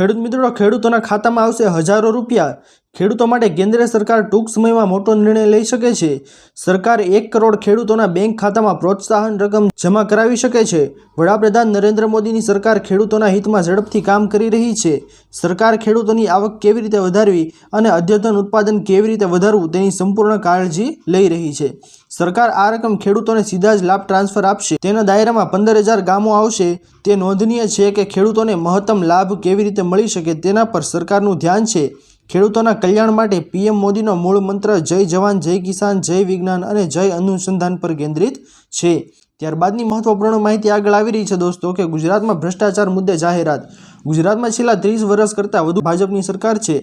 ખેડૂત મિત્રો, ખેડૂતોના ખાતામાં આવશે હજારો રૂપિયા. ખેડૂતો માટે કેન્દ્ર સરકાર ટૂંક સમયમાં મોટો નિર્ણય લઈ શકે છે. સરકાર એક કરોડ ખેડૂતોના બેંક ખાતામાં પ્રોત્સાહન રકમ જમા કરાવી શકે છે. વડાપ્રધાન નરેન્દ્ર મોદીની સરકાર ખેડૂતોના હિતમાં ઝડપથી કામ કરી રહી છે. સરકાર ખેડૂતોની આવક કેવી રીતે વધારવી અને અદ્યતન ઉત્પાદન કેવી રીતે વધારવું તેની સંપૂર્ણ કાળજી લઈ રહી છે. સરકાર આ રકમ ખેડૂતોને સીધા જ લાભ ટ્રાન્સફર આપશે. તેના દાયરામાં પંદર હજાર ગામો આવશે. તે નોંધનીય છે કે ખેડૂતોને મહત્તમ લાભ કેવી રીતે મળી શકે તેના પર સરકારનું ધ્યાન છે. ખેડૂતોના કલ્યાણ માટે પીએમ મોદીનો મૂળ મંત્ર જય જવાન, જય કિસાન, જય વિજ્ઞાન અને જય અનુસંધાન પર કેન્દ્રિત છે. ત્યારબાદની મહત્વપૂર્ણ માહિતી આગળ આવી રહી છે દોસ્તો કે ગુજરાતમાં ભ્રષ્ટાચાર મુદ્દે જાહેરાત. ગુજરાતમાં છેલ્લા ત્રીસ વર્ષ કરતાં વધુ ભાજપની સરકાર છે.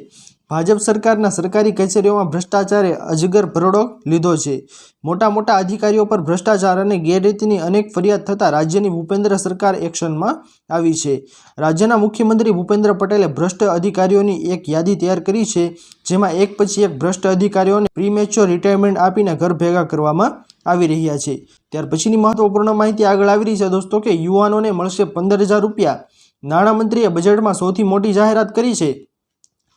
ભાજપ સરકારના સરકારી કચેરીઓમાં ભ્રષ્ટાચારે અજગર ભરડો લીધો છે. મોટા મોટા અધિકારીઓ પર ભ્રષ્ટાચાર અને ગેરરીતિની અનેક ફરિયાદ થતાં રાજ્યની ભૂપેન્દ્ર સરકાર એક્શનમાં આવી છે. રાજ્યના મુખ્યમંત્રી ભૂપેન્દ્ર પટેલે ભ્રષ્ટ અધિકારીઓની એક યાદી તૈયાર કરી છે, જેમાં એક પછી એક ભ્રષ્ટ અધિકારીઓને પ્રીમેચ્યોર રિટાયરમેન્ટ આપીને ઘર ભેગા કરવામાં આવી રહ્યા છે. ત્યાર પછીની મહત્વપૂર્ણ માહિતી આગળ આવી રહી છે દોસ્તો કે યુવાનોને મળશે પંદર રૂપિયા. નાણામંત્રીએ બજેટમાં સૌથી મોટી જાહેરાત કરી છે.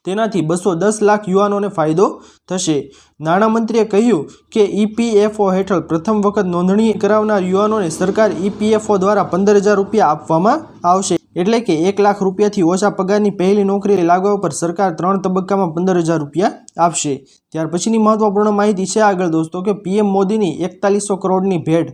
તેનાથી બસો દસ લાખ યુવાનોને ફાયદો થશે. નાણામંત્રીએ કહ્યું કે ઈપીએફઓ હેઠળ પ્રથમ વખત નોંધણી કરાવનાર યુવાનોને સરકાર ઈપીએફઓ દ્વારા પંદર હજાર રૂપિયા આપવામાં આવશે. એટલે કે એક લાખ રૂપિયાથી ઓછા પગારની પહેલી નોકરી લાગવા પર સરકાર ત્રણ તબક્કામાં પંદર હજાર રૂપિયા આપશે. ત્યાર પછીની મહત્વપૂર્ણ માહિતી છે આગળ, દોસ્તો, કે પીએમ મોદીની એકતાલીસો કરોડની ભેટ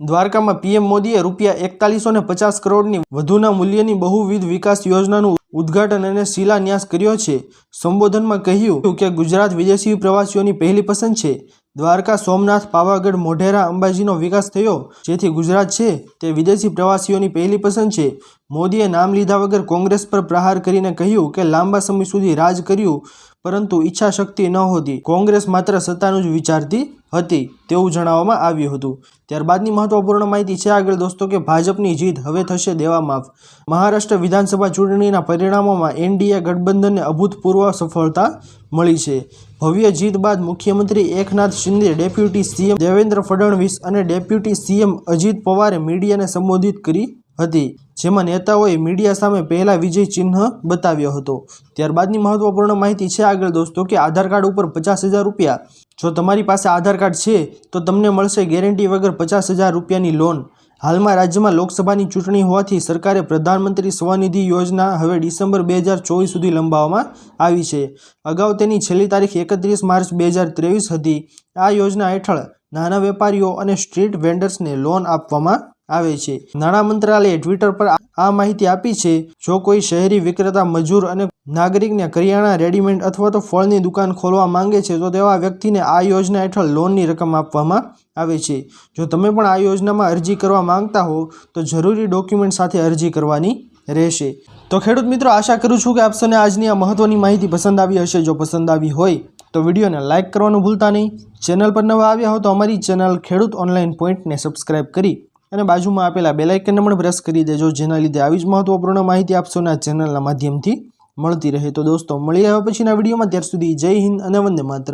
દ્વારકામાં પીએમ મોદીએ રૂપિયા એકતાલીસો ને પચાસ કરોડની વધુના મૂલ્યની બહુવિધ વિકાસ યોજનાનું ઉદ્ઘાટન અને શિલાન્યાસ કર્યો છે. સંબોધનમાં કહ્યું કે ગુજરાત વિદેશી પ્રવાસીઓની પહેલી પસંદ છે. દ્વારકા, સોમનાથ, પાવાગઢ, મોઢેરા, અંબાજીનો વિકાસ થયો, જેથી ગુજરાત છે તે વિદેશી પ્રવાસીઓની પહેલી પસંદ છે. મોદીએ નામ લીધા વગર કોંગ્રેસ પર પ્રહાર કરીને કહ્યું કે લાંબા સમય સુધી રાજ કર્યું, પરંતુ ઈચ્છા શક્તિ હોતી. કોંગ્રેસ માત્ર સત્તાનું જ વિચારતી હતી તેવું જણાવવામાં આવ્યું હતું. ત્યારબાદની મહત્વપૂર્ણ માહિતી છે આગળ દોસ્તો કે ભાજપની જીત હવે થશે દેવા માફ. મહારાષ્ટ્ર વિધાનસભા ચૂંટણીના પરિણામોમાં એનડીએ ગઠબંધનને અભૂતપૂર્વ સફળતા મળી છે. ભવ્ય જીત બાદ મુખ્યમંત્રી એકનાથ શિંદે ડેપ્યુટી સીએમ દેવેન્દ્ર ફડણવીસ અને ડેપ્યુટી સીએમ અજીત પવારે મીડિયાને સંબોધિત કરી હતી, જેમાં નેતાઓએ મીડિયા સામે પહેલા વિજય ચિહ્ન બતાવ્યો હતો. ત્યારબાદની મહત્વપૂર્ણ માહિતી છે આગળ દોસ્તો કે આધાર કાર્ડ ઉપર પચાસ હજાર રૂપિયા જો તમારી પાસે આધાર કાર્ડ છે, તો તમને મળશે ગેરંટી વગર પચાસ હજાર રૂપિયાની લોન. હાલમાં રાજ્યમાં લોકસભાની ચૂંટણી હોવાથી સરકારે પ્રધાનમંત્રી સ્વનિધિ યોજના હવે ડિસેમ્બર બે હજાર ચોવીસ સુધી લંબાવવામાં આવી છે. અગાઉ તેની છેલ્લી તારીખ એકત્રીસ માર્ચ બે હજાર ત્રેવીસ હતી. આ યોજના હેઠળ નાના વેપારીઓ અને સ્ટ્રીટ વેન્ડર્સને લોન આપવામાં આવે છે. નાણાં મંત્રાલયે ટ્વિટર પર આ માહિતી આપી છે, જો કોઈ શહેરી વિક્રેતા, મજૂર અને નાગરિકને કરિયાણા, રેડીમેડ અથવા તો ફળની દુકાન ખોલવા માંગે છે, તો તેવા વ્યક્તિને આ યોજના હેઠળ લોનની રકમ આપવામાં આવે છે. જો તમે પણ આ યોજનામાં અરજી કરવા માંગતા હો, તો જરૂરી ડોક્યુમેન્ટ સાથે અરજી કરવાની રહેશે. તો ખેડૂત મિત્રો, આશા કરું છું કે આપ આજની આ મહત્વની માહિતી પસંદ આવી હશે. જો પસંદ આવી હોય, તો વિડીયોને લાઇક કરવાનું ભૂલતા નહીં. ચેનલ પર નવા આવ્યા હો, તો અમારી ચેનલ ખેડૂત ઓનલાઈન પોઈન્ટને સબસ્ક્રાઇબ કરી અને બાજુમાં આપેલા બેલાઇકનને પણ પ્રેસ કરી દેજો, જેના લીધે આવી જ મહત્વપૂર્ણ માહિતી આપશોના ચેનલના માધ્યમથી મળતી રહે. તો દોસ્તો મળી આવ્યા પછીના વિડીયોમાં ત્યાર સુધી જય હિન્દ અને વંદે માતરમ.